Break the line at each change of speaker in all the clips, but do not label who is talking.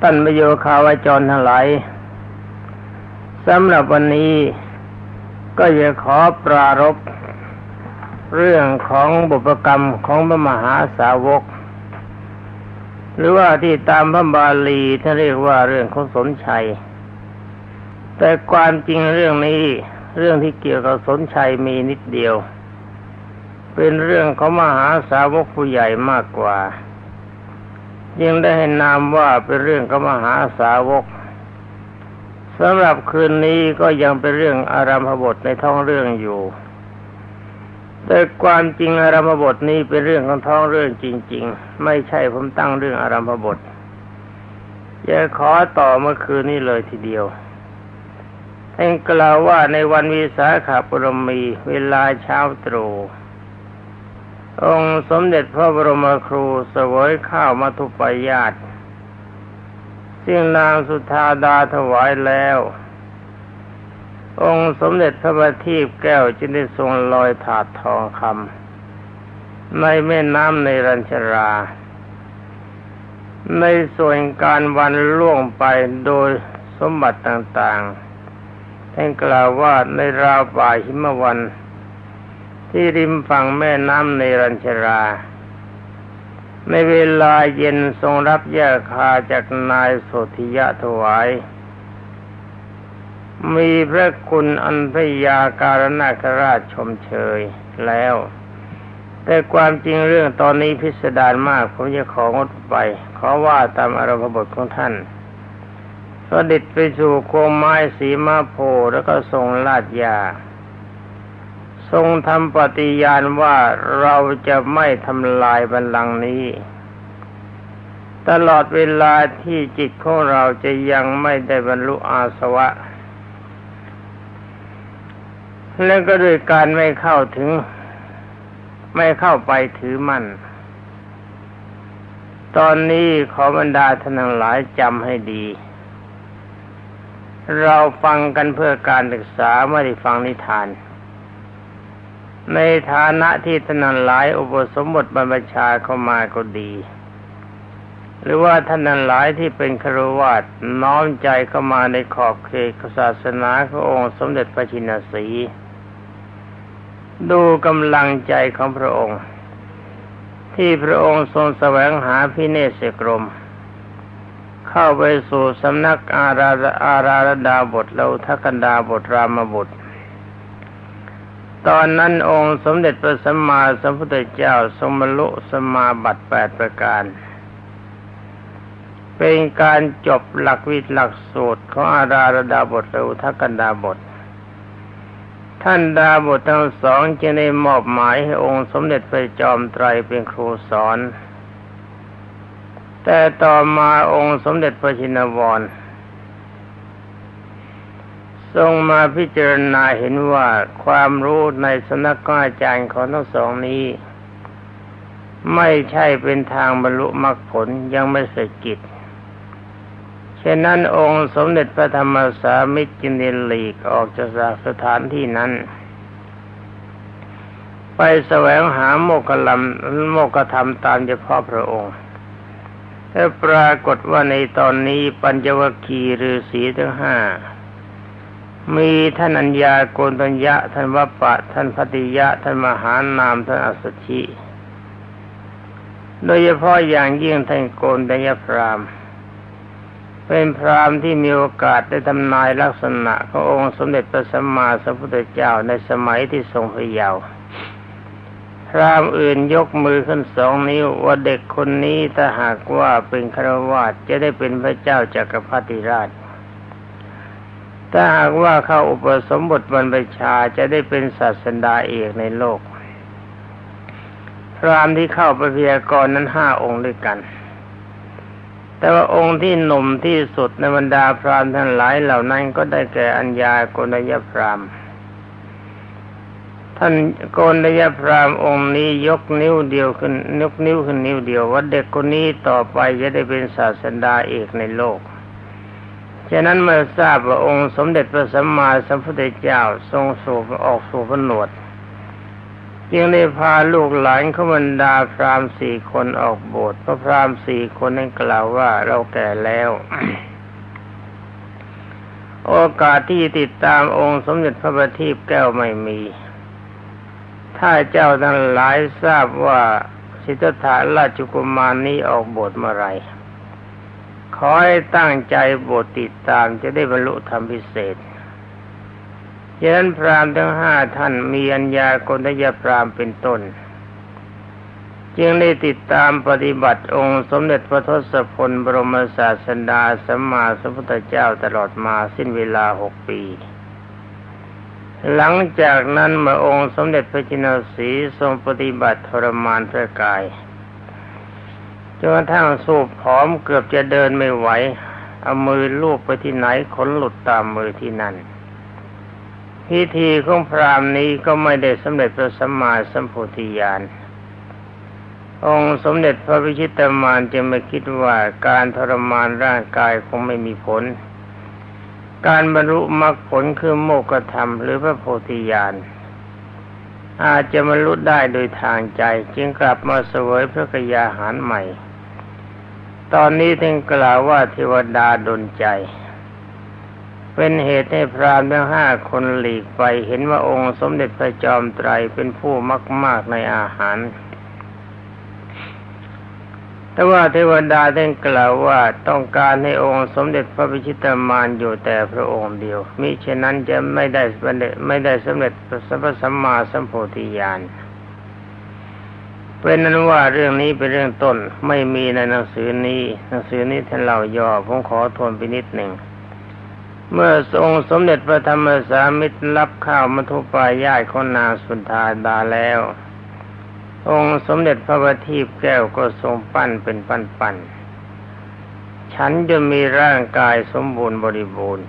ท่านประโยคาวาจรทั้งหลายสำหรับวันนี้ก็จะขอปรารบเรื่องของบุพกรรมของพระมหาสาวก หรือว่าที่ตามพระบาลีท่านเรียกว่าเรื่องของสนชัย แต่ความจริงเรื่องนี้เรื่องที่เกี่ยวกับสนชัยมีนิดเดียว เป็นเรื่องของมหาสาวกผู้ใหญ่มากกว่า ยังได้ให้นามว่าเป็นเรื่องของมหาสาวกสำหรับคืนนี้ก็ยังเป็นเรื่องอารามพบทในท้องเรื่องอยู่ แต่ความจริงอารามบทนี้เป็นเรื่องของท้องเรื่องจริง ๆ ไม่ใช่ผมตั้งเรื่องอารามพบทจะขอต่อเมื่อคืนนี้เลยทีเดียวท่านกล่าวว่าในวันวิสาขาบรมีเวลาเช้าตรู่ องค์สมเด็จพระบรมครูสวยข้าวมัทุปายาตซึ่งนางสุธาดาถวายแล้ว องค์สมเด็จพระบัณฑิตแก้วจึงได้ทรงลอยถาดทองคำในแม่น้ำในรัญชรา ในส่วนการวันล่วงไปโดยสมบัติต่างๆท่านกล่าวว่าในราวป่าหิมวัน ที่ริมฝั่งแม่น้ำในรัญชรา ในเวลาเย็นทรงรับยกคาจากนายโสธิยะถวาย มีพระคุณอันพยาการนาคราชชมเชยแล้ว แต่ความจริงเรื่องตอนนี้พิสดารมากผมจะของดไป ขอว่าตามอารมณ์บทของท่านสดิตไปสู่โคมไม้สีมาโพแล้วก็ทรงลาดยา ทรงทำปฏิญาณว่าเราจะไม่ทำลายบัลลังก์นี้ ตลอดเวลาที่จิตของเราจะยังไม่ได้บรรลุอาสวะ และก็ด้วยการไม่เข้าถึง ไม่เข้าไปถือมั่น ตอนนี้ขอบรรดาท่านทั้งหลายจำให้ดี เราฟังกันเพื่อการศึกษาไม่ได้ฟังนิทาน ในฐานะที่ท่านหลายอุปสมบทบรรพชาเข้ามาก็ดี หรือว่าท่านหลายที่เป็นครวาสน้อมใจเข้ามาในขอบเขตศาสนาขององค์สมเด็จพระชินสี ดูกำลังใจของพระองค์ ที่พระองค์ทรงแสวงหาพิเนศกรม เข้าไปสู่สำนักอาราอาราดาบทแล้วทักันดาบทรามบุตร ตอนนั้นองค์สมเด็จพระสัมมาสัมพุทธเจ้าทรงบรรลุสมาบัติแปดประการ เป็นการจบหลักวิทหลักสูตรของอาราระดาบทหรือทักกันดาบท ท่านดาบททั้งสองจึงได้มอบหมายให้องค์สมเด็จพระจอมไตรเป็นครูสอน แต่ต่อมาองค์สมเด็จพระชินวร ทรงมาพิจารณาเห็นว่าความรู้ในสนักอาจารย์ของทั้งสองนี้ ไม่ใช่เป็นทางบรรลุมรรคผลยังไม่เสร็จกิจเช่นนั้นองค์สมเด็จพระธรรมสามิตรจินเดลีกออกจากสถานที่นั้น ไปแสวงหาโมกขลัมโมกขธรรมตามเฉพาะพระองค์แต่ปรากฏว่าในตอนนี้ปัญจวัคคีย์ฤาษีทั้งห้า มีท่านัญญาโกนตัญญะท่านวัปปะ ท่านพติยะ ท่านมหานาม ท่านอัสชิโดยเฉพาะอย่างยิ่งท่านโกนตัญญพรามเป็นพรามที่มีโอกาสได้ทำนายลักษณะขององค์สมเด็จพระสัมมาสัมพุทธเจ้าในสมัยที่ทรงพระเยาว์พรามอื่นยกมือขึ้นสองนิ้วว่าเด็กคนนี้ถ้าหากว่าเป็นครวาสจะได้เป็นพระเจ้าจากักรพรรดิราช ถ้าหากว่าเข้าอุปสมบทบรรพชาจะได้เป็นศาสดาเอกในโลก พรามที่เข้าไปพยากรนั้นห้าองค์ด้วยกัน แต่ว่าองค์ที่หนุ่มที่สุดในบรรดาพรามทั้งหลายเหล่านั้นก็ได้แก่อัญญาโกนยพรามท่านโกนยพรามองค์นี้ยกนิ้วเดียวขึ้นยกนิ้วขึ้นนิ้วเดียวว่าเด็กคนนี้ต่อไปจะได้เป็นศาสดาเอกในโลก ฉะนั้นเมื่อทราบว่าองค์สมเด็จพระสัมมาสัมพุทธเจ้าทรงสูบออกสู่พนวดจึงได้พาลูกหลานขบรรดาพรามสี่คนออกบสถ์เพราะพรามสี่คนนั้นกล่าวว่าเราแก่แล้ว โอกาสที่ติดตามองค์สมเด็จพระบัณฑิตแก้วไม่มี ถ้าเจ้าทั้งหลายทราบว่าสิทธัตถะราชกุมารนี้ออกบทเมื่อไร ขอให้ตั้งใจบทติดตามจะได้บรรลุธรรมพิเศษฉะนั้นพราหมณ์ทั้งห้าท่านมีอัญญากนทยพราหมณ์เป็นต้น จึงได้ติดตามปฏิบัติองค์สมเด็จพระทศพลบรมศาสดาสัมมาสัมพุทธเจ้าตลอดมาสิ้นเวลาหกปี หลังจากนั้นมาองค์สมเด็จพระจินสีทรงปฏิบัติทรมานพระกาย จนกระทั่งสูบผอมเกือบจะเดินไม่ไหว เอามือลูบไปที่ไหนขนหลุดตามมือที่นั่น พิธีของพรามนี้ก็ไม่ได้สำเร็จพระสัมมาสัมโพธิญาณองค์สมเด็จพระวิชิตามานจะไม่คิดว่าการทรมานร่างกายคงไม่มีผล การบรรลุมรรคผลคือโมกขธรรมหรือพระโพธิญาณอาจจะบรรลุได้โดยทางใจ จึงกลับมาเสวยพระกยาหารใหม่ ตอนนี้ถึงกล่าวว่าเทวดาดลใจ เป็นเหตุให้พรามทั้งห้าคนหลีกไปเห็นว่าองค์สมเด็จพระจอมไตรเป็นผู้มากมากในอาหาร แต่ว่าเทวดาได้กล่าวว่าต้องการให้องค์สมเด็จพระพิชิตามานอยู่แต่พระองค์เดียวมิฉะนั้นจะไม่ได้ไม่ได้สำเร็จสัพสัมมาสัมโพธิญาณ เป็นนั้นว่าเรื่องนี้เป็นเรื่องต้นไม่มีในหนังสือนี้หนังสือนี้ท่านเล่าย่อผมขอทวนไปนิดหนึ่ง เมื่อทรงสมเด็จพระธรรมสามิตรรับข้าวมัทุปายาตของนางสุนทาดาแล้ว องค์สมเด็จพระบัณฑิตแก้วก็ทรงปั้นเป็นปั้นปั้นฉันจะมีร่างกายสมบูรณ์บริบูรณ์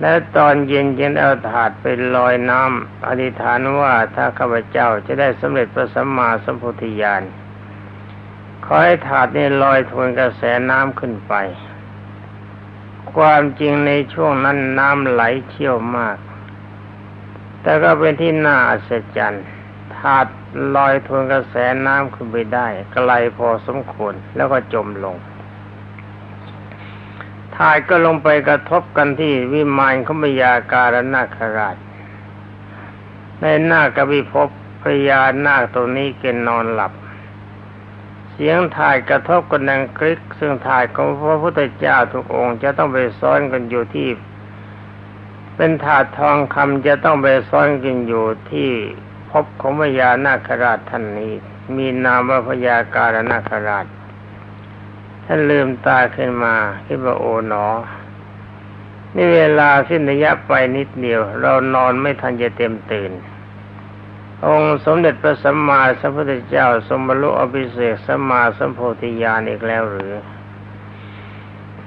และตอนเย็นเย็นเอาถาดไปลอยน้ำอธิษฐานว่าถ้าข้าพเจ้าจะได้สำเร็จพระสัมมาสัมพุทธญาณขอให้ถาดนี้ลอยทวนกระแสน้ำขึ้นไป ความจริงในช่วงนั้นน้ำไหลเชี่ยวมาก แต่ก็เป็นที่น่าอัศจรรย์ถาดลอยทวนกระแสน้ำขึ้นไปได้ไกลพอสมควรแล้วก็จมลง ถาดก็ลงไปกระทบกันที่วิมานขมยาการนาคราช ในหน้ากบิภพพญานาคตัวนี้เกณนอนหลับ เสียงถ่ายกระทบกันดังกริก ซึ่งถ่ายของพระพุทธเจ้าทุกองค์ จะต้องไปซ้อนกันอยู่ที่ เป็นถาดทองคำจะต้องไปซ้อนกันอยู่ที่พบของพญานาคราชท่านนี้ มีนามว่าพญาการนาคราช ท่านลืมตาขึ้นมาคิดว่าโอ๋หนอ นี่เวลาสิ้นระยะไปนิดเดียว เรานอนไม่ทันจะเต็มตื่น องค์สมเด็จพระสัมมาสัมพุทธเจ้าสมบรรลุอภิเศกสัมมาสัมโพธิญาณอีกแล้วหรือ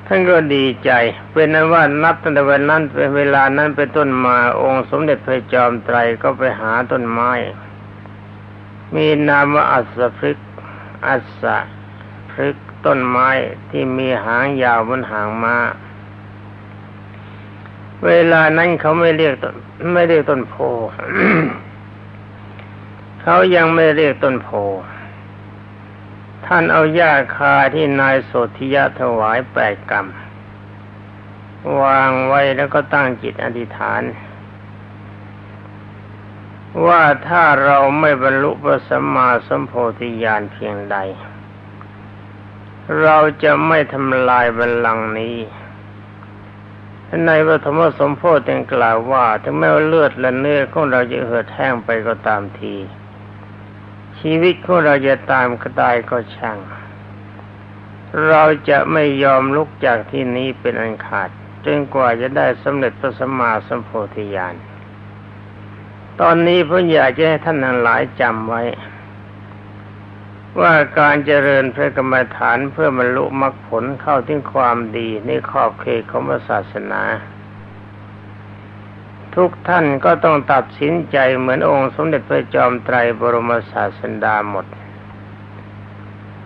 ท่านก็ดีใจ เป็นนั้นว่านับตั้งแต่วันนั้นเป็นเวลานั้นเป็นต้นมาองค์สมเด็จพระจอมไตรก็ไปหาต้นไม้ มีนามว่าอัศพฤกอัศพฤก ต้นไม้ที่มีหางยาวบนหางมา้า เวลานั้นเขาไม่เรียกต้นไม่เรียกต้นโพเขายังไม่เรียกต้นโพ ท่านเอาหญ้าคาที่นายโสธิยะถวายแปดกรรมวางไว้แล้วก็ตั้งจิตอธิษฐาน ว่าถ้าเราไม่บรรลุพระสัมมาสัมโพธิญาณเพียงใด เราจะไม่ทำลายบัลลังก์นี้ในพระธรรมสมโพธิกล่าวว่า ถึงแม้ว่าเลือดและเนื้อของเราจะเหือดแห้งไปก็ตามที ชีวิตของเราจะตามก็ตายก็ช่าง เราจะไม่ยอมลุกจากที่นี้เป็นอันขาดจนกว่าจะได้สำเร็จพระสัมมาสัมโพธิญาณตอนนี้ผมอยากจะให้ท่านทั้งหลายจำไว้ ว่าการเจริญพระกรรมฐานเพื่อบรรลุมรรคผลเข้าถึงความดีในขอบเขตของศาสนา ทุกท่านก็ต้องตัดสินใจเหมือนองค์สมเด็จพระจอมไตรบรมศาสดาหมด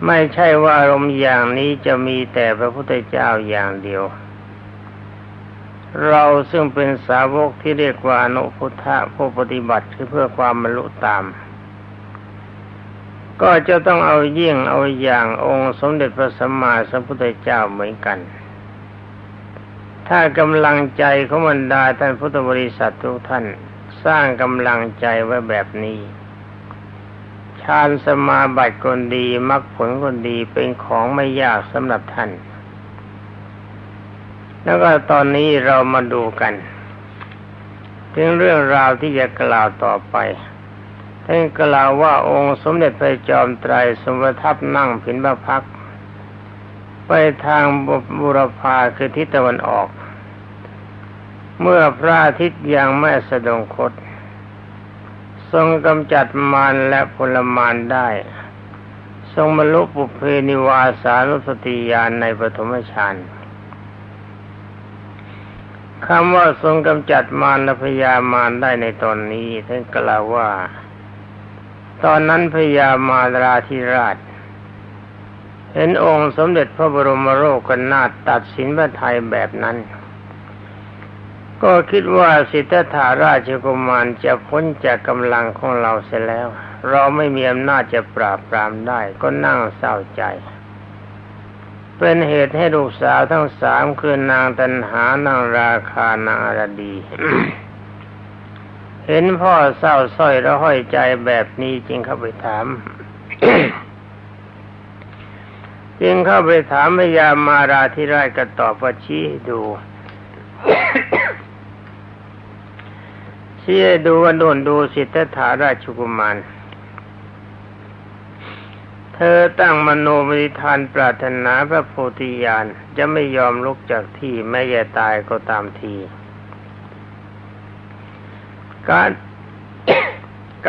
ไม่ใช่ว่าอารมณ์อย่างนี้จะมีแต่พระพุทธเจ้าอย่างเดียว เราซึ่งเป็นสาวกที่เรียกว่าอนุพุทธะผู้ปฏิบัติคือเพื่อความบรรลุตาม ก็จะต้องเอาเยี่ยงเอาอย่างองค์สมเด็จพระสัมมาสัมพุทธเจ้าเหมือนกัน ถ้ากำลังใจของบรรดาท่านพุทธบริษัททุกท่านสร้างกำลังใจไว้แบบนี้ฌานสมาบัติคนดีมรรคผลคนดีเป็นของไม่ยากสำหรับท่าน แล้วก็ตอนนี้เรามาดูกัน ถึงเรื่องราวที่จะกล่าวต่อไป ท่านกล่าวว่าองค์สมเด็จพระจอมไตรสมประทับนั่งผินพระพัก ไปทางบุรพาคือทิศตะวันออก เมื่อพระอาทิตย์ยังไม่สะดงคต ทรงกำจัดมารและพลมารได้ ทรงบรรลุปุเพนิวาสานุสติญาณในปฐมฌานคำว่าทรงกำจัดมารและพยามารได้ในตอนนี้ท่านกล่าวว่า ตอนนั้นพยามาราธิราช เห็นองค์สมเด็จพระบรมโลกนาถตัดสินพระไทยแบบนั้น ก็คิดว่าสิทธัตถาราชกุมารจะพ้นจากกำลังของเราเสียแล้ว เราไม่มีอำนาจจะปราบปรามได้ก็นั่งเศร้าใจ เป็นเหตุให้ลูกสาวทั้งสามคือนางตันหานางราคานางอรดี เห็นพ่อเศร้าส้อยแล้วห้อยใจแบบนี้จึงเข้าไปถามจึงเข้าไปถามพยามาราธิราชก็ตอบว่าชี้ดูชี้ดูว่าโดนดูสิทธัตถาราชกุมารเธอตั้งมโนมริทานปรารถนาพระโพธิญาณจะไม่ยอมลุกจากที่แม้จะตายก็ตามที การ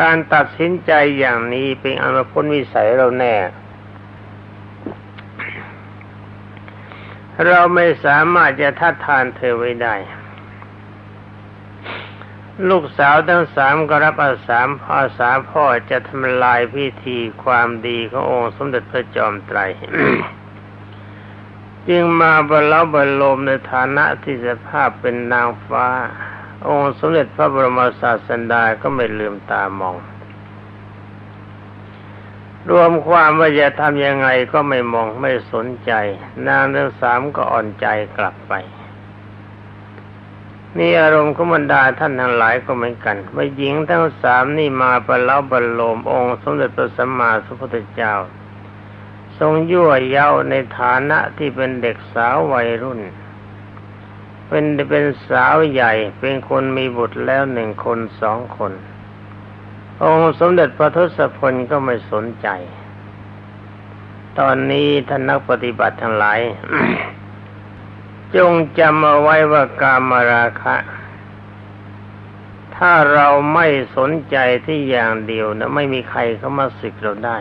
การตัดสินใจอย่างนี้เป็นอนุพ้นวิสัยเราแน่ เราไม่สามารถจะทัดทานเธอไว้ได้ ลูกสาวทั้งสามก็รับอาสามอาสาพ่อจะทำลายพิธีความดีขององค์สมเด็จพระจอมไตร จึงมาบรรลบรรลมในฐานะที่สภาพเป็นนางฟ้า องค์สมเด็จพระบรมศาสดาก็ไม่ลืมตามอง รวมความว่าจะทำยังไงก็ไม่มองไม่สนใจ นางทั้งสามก็อ่อนใจกลับไปนี่อารมณ์ของบรรดาท่านทั้งหลายก็เหมือนกันว่าหญิงทั้งสามนี่มาประเล้าบรรลมองค์ สมเด็จพระสัมมาสัมพุทธเจ้า ทรงยั่วเย้าในฐานะที่เป็นเด็กสาววัยรุ่น เป็นเป็นสาวใหญ่เป็นคนมีบุตรแล้วหนึ่งคนสองคน องค์สมเด็จพระทศพลก็ไม่สนใจ ตอนนี้ท่านนักปฏิบัติทั้งหลายจงจำเอาไว้ว่ากามราคะ ถ้าเราไม่สนใจที่อย่างเดียวนะไม่มีใครเข้ามาสึกเราได้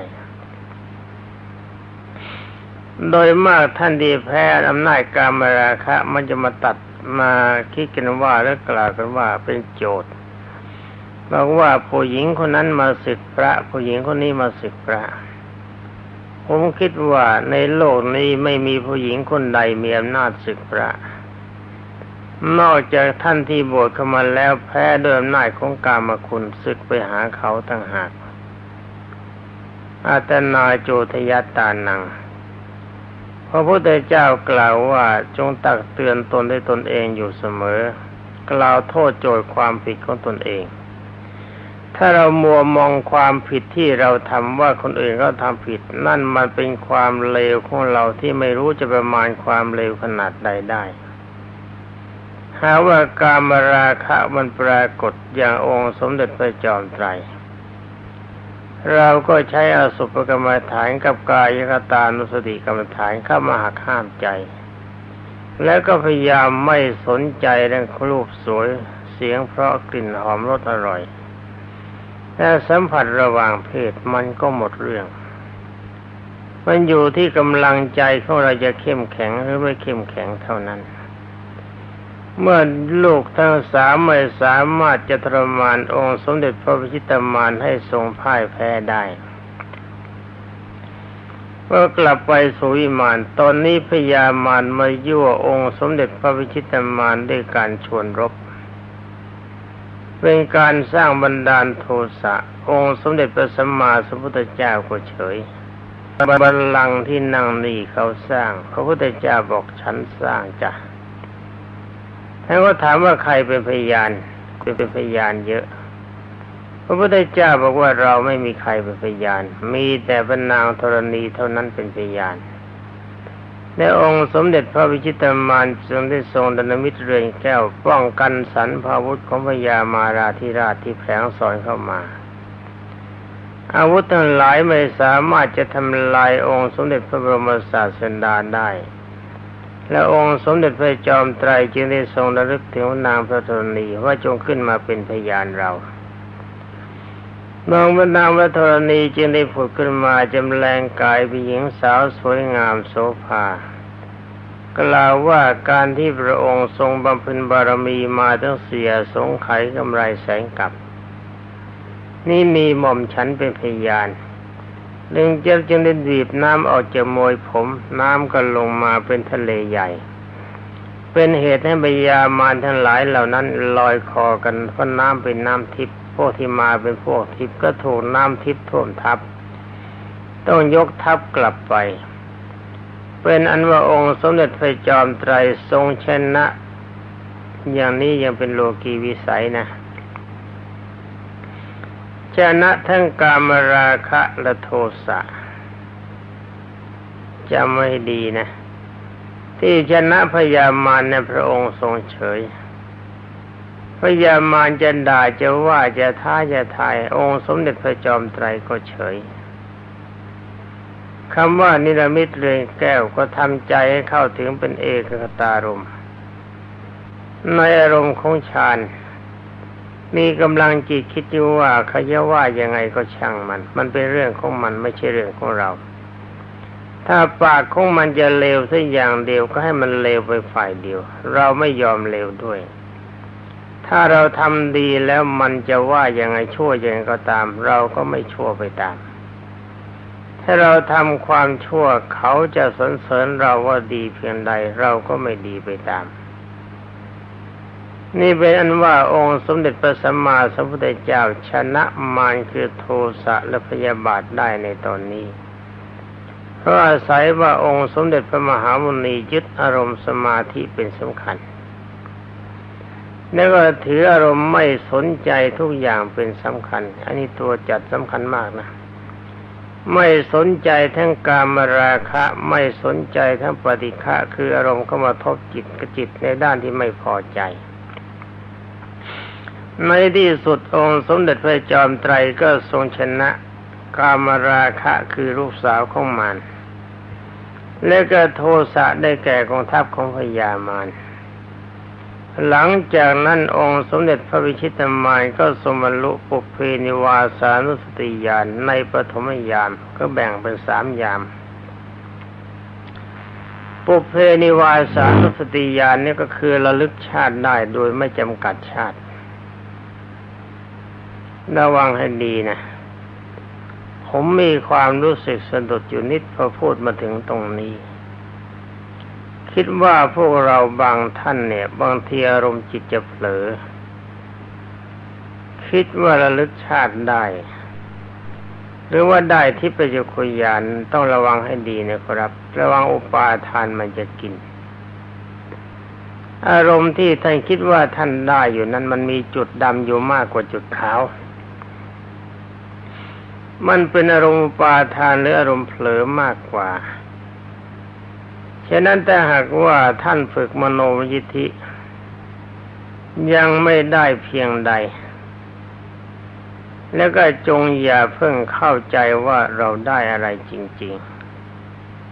โดยมากท่านดีแพ้อำนาจกามราคะ มันจะมาตัดมาคิดกันว่าและกล่าวกันว่าเป็นโจทย์บอกว่าผู้หญิงคนนั้นมาสึกพระ ผู้หญิงคนนี้มาสึกพระ ผมคิดว่าในโลกนี้ไม่มีผู้หญิงคนใดมีอำนาจศึกพระ นอกจากท่านที่บวชเข้ามาแล้วแพ้ด้วยอำนาจของกามคุณศึกไปหาเขาต่างหากอาตนาโจทยตานัง พระพุทธเจ้ากล่าวว่าจงตักเตือนตนได้ตนเองอยู่เสมอ กล่าวโทษโจทย์ความผิดของตนเอง ถ้าเรามัวมองความผิดที่เราทำว่าคนอื่นก็ทำผิด นั่นมันเป็นความเลวของเราที่ไม่รู้จะประมาณความเลวขนาดใดได้หาว่าการมราคะมันปรากฏอย่างองค์สมเด็จพระจอมไตร เราก็ใช้อสุภกรรมฐานกับกายกตานุสติกรรมฐานเข้ามาหักห้ามใจ แล้วก็พยายามไม่สนใจเรื่องรูปสวยเสียงเพราะกลิ่นหอมรสอร่อยแต่สัมผัสระหว่างเพศมันก็หมดเรื่อง มันอยู่ที่กำลังใจของเราจะเข้มแข็งหรือไม่เข้มแข็งเท่านั้น เมื่อลูกทั้งสามไม่สามารถจะทรมานองค์สมเด็จพระพิชิตามานให้ทรงพ่ายแพ้ได้เมื่อกลับไปสู่วิมาน ตอนนี้พญามารมายั่วองค์สมเด็จพระวิชิตมารด้วยการชวนรบ เป็นการสร้างบันดาลโทสะ องค์สมเด็จพระสัมมาสัมพุทธเจ้าก็เฉย บัลลังก์ที่นั่งนี่เขาสร้าง พระพุทธเจ้าบอกฉันสร้างจ้ะ ท่านก็ถามว่าใครเป็นพยานเป็นพยานเยอะ พระพุทธเจ้าบอกว่าเราไม่มีใครเป็นพยาน มีแต่พระนางธรณีเท่านั้นเป็นพยานในองค์สมเด็จพระวิชิตามานทรงได้ทรงดนมิตรเรือนแก้วป้องกันสันพาวุธของพญามาราธิราชที่แผงสอนเข้ามา อาวุธทั้งหลายไม่สามารถจะทำลายองค์สมเด็จพระบรมศาสดาได้ และองค์สมเด็จพระจอมไตรจึงได้ทรงระลึกถึงนางพระธรณีว่าจงขึ้นมาเป็นพยานเรานางพระนางพระธรณีจึงได้ผุดขึ้นมาจำแรงกายเป็นหญิงสาวสวยงามโสภากล่าวว่าการที่พระองค์ทรงบำเพ็ญบารมีมาตั้งเสียสงไขกำไรแสงกับ นี่มีหม่อมฉันเป็นพยาน เรื่องเจ้าจึงได้ดีบน้ำออกจากมวยผม น้ำก็ลงมาเป็นทะเลใหญ่ เป็นเหตุให้บยามารทั้งหลายเหล่านั้นลอยคอกันเพราะน้ำเป็นน้ำทิพย์พวกที่มาเป็นพวกทิพย์ก็ถูกน้ำทิพย์ท่วมทับ ต้องยกทัพกลับไป เป็นอันว่าองค์สมเด็จพระจอมไตรทรงชนะ อย่างนี้ยังเป็นโลกีวิสัยนะ ชนะทั้งกามราคะและโทสะจำไม่ดีนะ ที่ชนะพยามารในพระองค์ทรงเฉย พยามารจะด่าจะว่าจะท้าจะทายองค์สมเด็จพระจอมไตรก็เฉยคำว่านิรมิตเรืองแก้วก็ทำใจให้เข้าถึงเป็นเอกคตารมในอารมณ์ของฌาน มีกำลังจิตคิดอยู่ว่าเขาจะว่ายังไงก็ช่างมัน มันเป็นเรื่องของมันไม่ใช่เรื่องของเรา ถ้าปากของมันจะเลวสักอย่างเดียวก็ให้มันเลวไปฝ่ายเดียว เราไม่ยอมเลวด้วย ถ้าเราทำดีแล้วมันจะว่ายังไงชั่วยังไงก็ตาม เราก็ไม่ชั่วไปตาม ถ้าเราทำความชั่วเขาจะสรรเสริญเราว่าดีเพียงใด เราก็ไม่ดีไปตาม นี่เป็นอันว่าองค์สมเด็จพระสัมมาสัมพุทธเจ้าชนะมารคือโทสะและพยาบาทได้ในตอนนี้ เพราะอาศัยว่าองค์สมเด็จพระมหามุนียึดอารมณ์สมาธิเป็นสำคัญแล้วก็ถืออารมณ์ไม่สนใจทุกอย่างเป็นสำคัญ อันนี้ตัวจัดสำคัญมากนะ ไม่สนใจทั้งกามราคะ ไม่สนใจทั้งปฏิฆะคืออารมณ์เข้ามาทบจิตกจิตในด้านที่ไม่พอใจ ในที่สุดองค์สมเด็จพระจอมไตรก็ทรงชนะกามราคะคือลูกสาวของมารและก็โทสะได้แก่กองทัพของพญามารหลังจากนั้นองค์สมเด็จพระวิชิตามายก็สมบรรลุปุเพนิวาสานุสติญาณในปฐมยามก็แบ่งเป็นสามยาม ปุเพนิวาสานุสติญาณนี่ก็คือระลึกชาติได้โดยไม่จำกัดชาติ ระวังให้ดีนะ ผมมีความรู้สึกสะดุดอยู่นิดพอพูดมาถึงตรงนี้ คิดว่าพวกเราบางท่านเนี่ย บางทีอารมณ์จิตจะเผลอ คิดว่าระลึกชาติได้ หรือว่าได้ที่ประจุคุยานต้องระวังให้ดีนะครับ ระวังอุปาทานมันจะกินอารมณ์ที่ท่านคิดว่าท่านได้อยู่นั้นมันมีจุดดำอยู่มากกว่าจุดขาว มันเป็นอารมณ์ปาทานหรืออารมณ์เผลอมากกว่า ฉะนั้นแต่หากว่าท่านฝึกมโนยิธิ ยังไม่ได้เพียงใด แล้วก็จงอย่าเพิ่งเข้าใจว่าเราได้อะไรจริง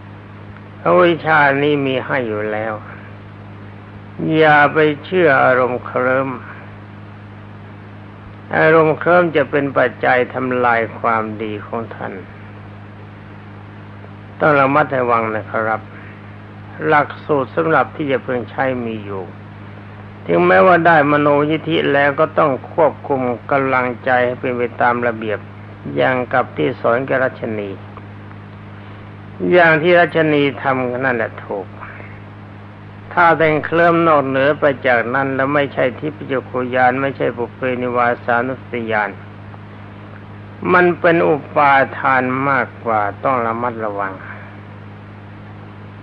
ๆพระวิชานี้มีให้อยู่แล้ว อย่าไปเชื่ออารมณ์เคลิ้ม อารมณ์เคลิ้มจะเป็นปัจจัยทำลายความดีของท่าน ต้องระมัดระวังนะครับ หลักสูตรสำหรับที่จะเพิ่งใช้มีอยู่ ถึงแม้ว่าได้มโนยิธิแล้วก็ต้องควบคุมกำลังใจให้เป็นไปตามระเบียบ อย่างกับที่สอนกรัชนี อย่างที่รัชนีทำนั่นแหละถูก ถ้าแต่งเคลื่อนนอกเหนือไปจากนั้นแล้วไม่ใช่ทิพยคุยานไม่ใช่ปุเพนิวาสานุสติยาน มันเป็นอุปาทานมากกว่าต้องระมัดระวัง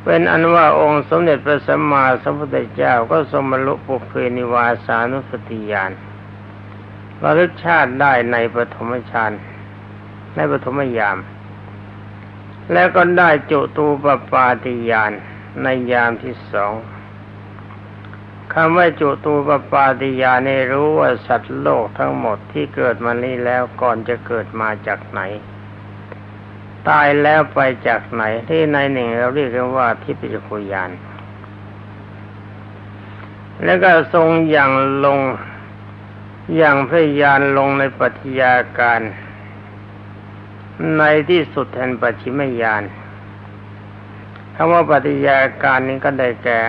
เป็นอันว่าองค์สมเด็จพระสัมมาสัมพุทธเจ้าก็สมบรรลุปุเพนิวาสานุสติยานระลึกชาติได้ในปฐมฌานในปฐมยาม แล้วก็ได้จุตูปปาติยานในยามที่สอง คำว่าจุตูปปาติยาในรู้ว่าสัตว์โลกทั้งหมดที่เกิดมานี้แล้วก่อนจะเกิดมาจากไหน ตายแล้วไปจากไหน ที่ในหนึ่งเราเรียกกันว่าทิพยคุยาน แล้วก็ทรงอย่างลงอย่างพระยานลงในปัจจยาการ ในที่สุดแห่งปัจฉิมยานคำว่าปฏิยาการนี้ก็ได้แก่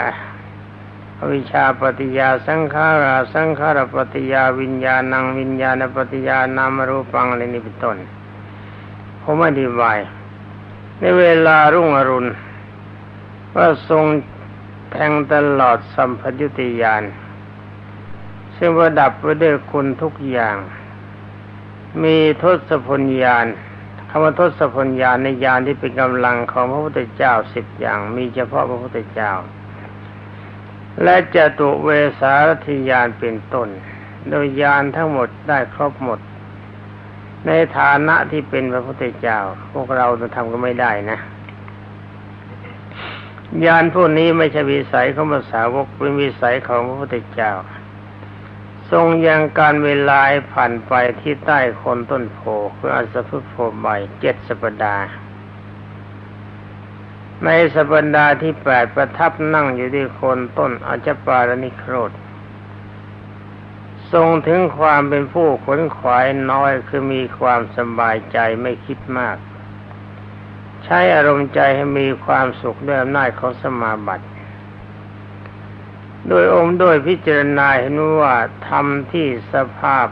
อวิชชาปฏิยาสังขาราสังขารปฏิยาวิญญาณังวิญญาณปฏิยานามรูปังอะไรนี้เป็นต้นผมอธิบาย ในเวลารุ่งอรุณว่าทรงแทงตลอดสัมพยุติยานซึ่งประดับไว้ด้วยคุณทุกอย่าง มีทศพลยานคำว่าทศพลยานในยานที่เป็นกำลังของพระพุทธเจ้าสิบอย่าง มีเฉพาะพระพุทธเจ้า และจตุเวสารธิยานเป็นต้น โดยยานทั้งหมดได้ครบหมด ในฐานะที่เป็นพระพุทธเจ้า พวกเราจะทำก็ไม่ได้นะยานพวกนี้ไม่ใช่วิสัยของภาษาวกเป็นวิสัยของพระพุทธเจ้า ทรงยังการเวลาผ่านไปที่ใต้คนต้นโพคืออัศพุโพใบเจ็ดสัปดาห์ ในสัปดาห์ที่แปดประทับนั่งอยู่ที่โคนต้นอาจปารนิโครธทรงถึงความเป็นผู้ขนขวายน้อยคือมีความสบายใจไม่คิดมาก ใช้อารมณ์ใจให้มีความสุขด้วยอำนาจของสมาบัติโดยองค์โดยพิจารณาเห็นว่าธรรมที่สภาพ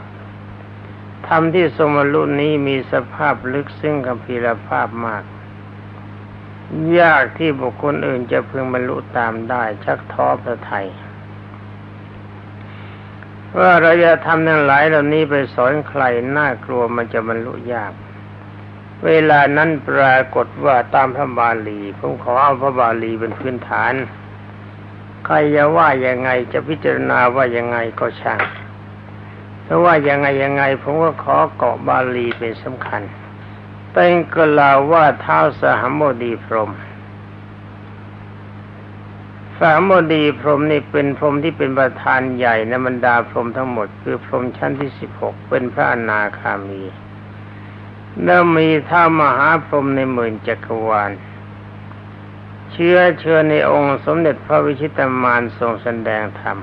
ธรรมที่สมรุนี้มีสภาพลึกซึ้งกับพีรภาพมาก ยากที่บุคคลอื่นจะพึงบรรลุตามได้ ชักท้อพระไทยว่าเราจะทำทั้งหลายเหล่านี้ไปสอนใครน่ากลัวมันจะบรรลุยาก เวลานั้นปรากฏว่าตามพระบาลีผมขอเอาพระบาลีเป็นพื้นฐาน ใครจะว่ายังไงจะพิจารณาว่ายังไงก็ช่างเพราะว่ายังไงยังไงผมก็ขอเกาะบาลีเป็นสำคัญ เป็นกล่าวว่าเท้าสหมดีพรหมสามโมดีพรหมนี่เป็นพรหมที่เป็นประธานใหญ่ในบรรดาพรหมทั้งหมด คือพรหมชั้นที่สิบหกเป็นพระอนาคามี แล้วมีท่ามหาพรหมในหมื่นจักรวาล เชื้อเชิญในองค์สมเด็จพระวิชิตามานทรงแสดงธรรม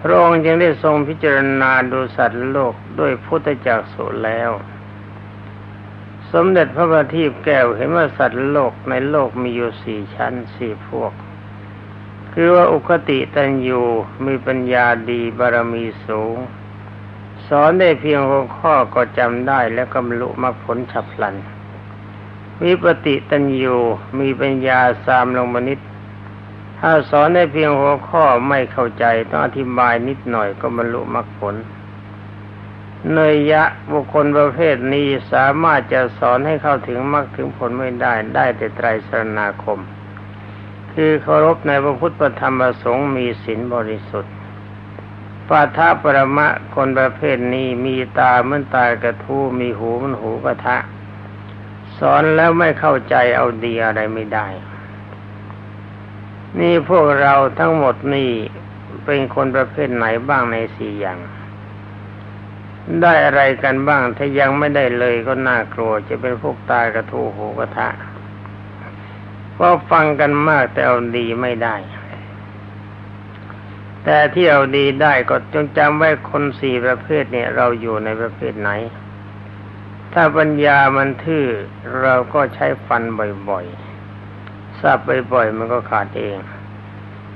พระองค์จึงได้ทรงพิจารณาดูสัตว์โลกด้วยพุทธจักสุแล้ว สมเด็จพระบัณฑิตแก้วเห็นว่าสัตว์โลกในโลกมีอยู่สี่ชั้นสี่พวก คือว่าอุคติตันยูมีปัญญาดีบารมีสูง สอนได้เพียงหัวข้อก็จำได้และกำลุมรรคผลฉับพลัน วิปติตัญญูมีปัญญาสามลงมนิดถ้าสอนได้เพียงหัวข้อไม่เข้าใจต้องอธิบายนิดหน่อยก็บรรลุมรรคผล เนยยะบุคคลประเภทนี้สามารถจะสอนให้เข้าถึงมรรคถึงผลไม่ได้ได้แต่ไตรสรณาคม คือเคารพในพระพุทธธรรมประสงค์มีศีลบริสุทธิ์ปาทาปรมะคนประเภทนี้มีตาเหมือนตากระทู้มีหูเหมือนหูกระทะ สอนแล้วไม่เข้าใจเอาดีอะไรไม่ได้ นี่พวกเราทั้งหมดนี่เป็นคนประเภทไหนบ้างในสี่อย่าง ได้อะไรกันบ้าง ถ้ายังไม่ได้เลยก็น่ากลัว จะเป็นพวกตายกระทูหูกระทะเพราะฟังกันมากแต่เอาดีไม่ได้ แต่ที่เอาดีได้ก็จงจำไว้คนสี่ประเภทเนี่ย เราอยู่ในประเภทไหน ถ้าปัญญามันทื่อเราก็ใช้ฟันบ่อยๆสับบ่อยๆมันก็ขาดเอง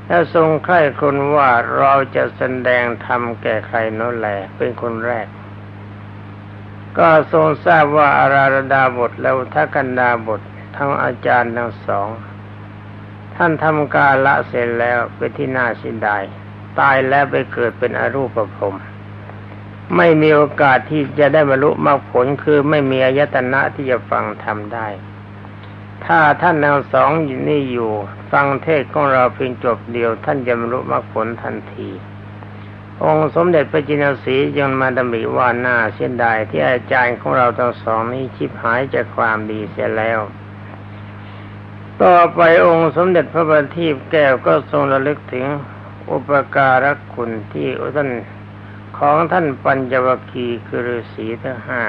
ถ้าทรงใคร่คนว่าเราจะแสดงธรรมแก่ใครนั่นแหละเป็นคนแรก ก็ทรงทราบว่าอาราดาบทแล้วทักันดาบททั้งอาจารย์ทั้งสอง ท่านทำกาละเสร็จแล้วเป็นที่น่าเสียดายตายแล้วไปเกิดเป็นอรูปภพไม่มีโอกาสที่จะได้บรรลุมรรคผลคือไม่มีอายตนะที่จะฟังทำได้ ถ้าท่านทั้งสองอยู่นี่อยู่ ฟังเทศของเราเพียงจบเดียว ท่านจะบรรลุมรรคผลทันที องค์สมเด็จพระจินสียังมาดำริว่าหน้าเสียดายที่อาจารย์ของเราทั้งสองนี้ชิบหายจากความดีเสียแล้ว ต่อไปองค์สมเด็จพระบัณฑิตแก้วก็ทรงระลึกถึงอุปการะคุณที่ท่านของท่านปัญจวคีคือฤาษีทั้งห้า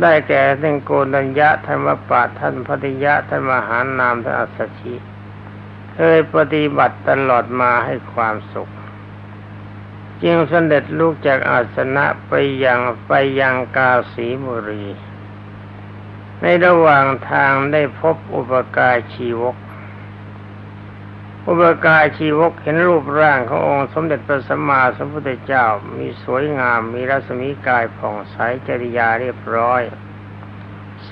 ได้แก่ท่านโกนัญญะธรรมปาท่านพธิยะท่านมหานามท่านอัสชิเคยปฏิบัติตลอดมาให้ความสุข จึงเสด็จลูกจากอาสนะไปยังไปยังกาสีบุรี ในระหว่างทางได้พบอุปการชีวก อุปการชีวกเห็นรูปร่างขององค์สมเด็จพระสัมมาสัมพุทธเจ้ามีสวยงามมีรัศมีกายผ่องใสจริยาเรียบร้อย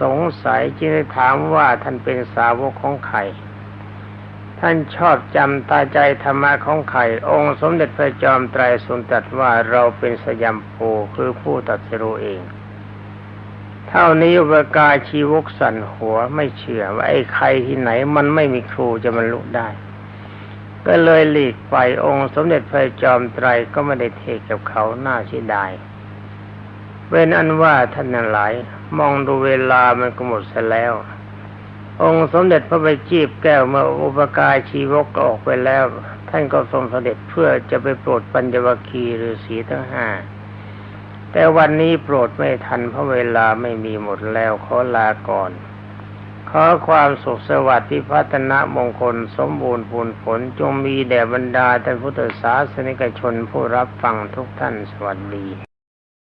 สงสัยจึงได้ถามว่าท่านเป็นสาวกของใครท่านชอบจำตาใจธรรมะของใครองค์สมเด็จพระจอมไตรทรงตรัสว่าเราเป็นสยามโพคือผู้ตัดสรู้เอง เท่านี้อุปกาชีวกสั่นหัวไม่เชื่อว่าไอ้ใครที่ไหนมันไม่มีครูจะบรรลุได้ ก็เลยหลีกไปองค์สมเด็จพระจอมไตรก็ไม่ได้เทศกับเขาหน้าเสียดายเป็นอันว่าท่านนั้นหลาย มองดูเวลามันก็หมดเสียแล้ว องค์สมเด็จพระบัณฑิตแก้วเมื่ออุปการชีวกออกไปแล้ว ท่านก็ทรงเสด็จเพื่อจะไปโปรดปัญจวัคคีย์ฤาษีทั้งห้าแต่วันนี้โปรดไม่ทันเพราะเวลาไม่มีหมดแล้วขอลาก่อน อความสุขสวัสดิ์ที่พัฒนามงคลสมบูรณ์ผลผลจงมีแด่บรรดาท่านพุทธศาสนิกชนผู้รับฟังทุกท่านสวัสดี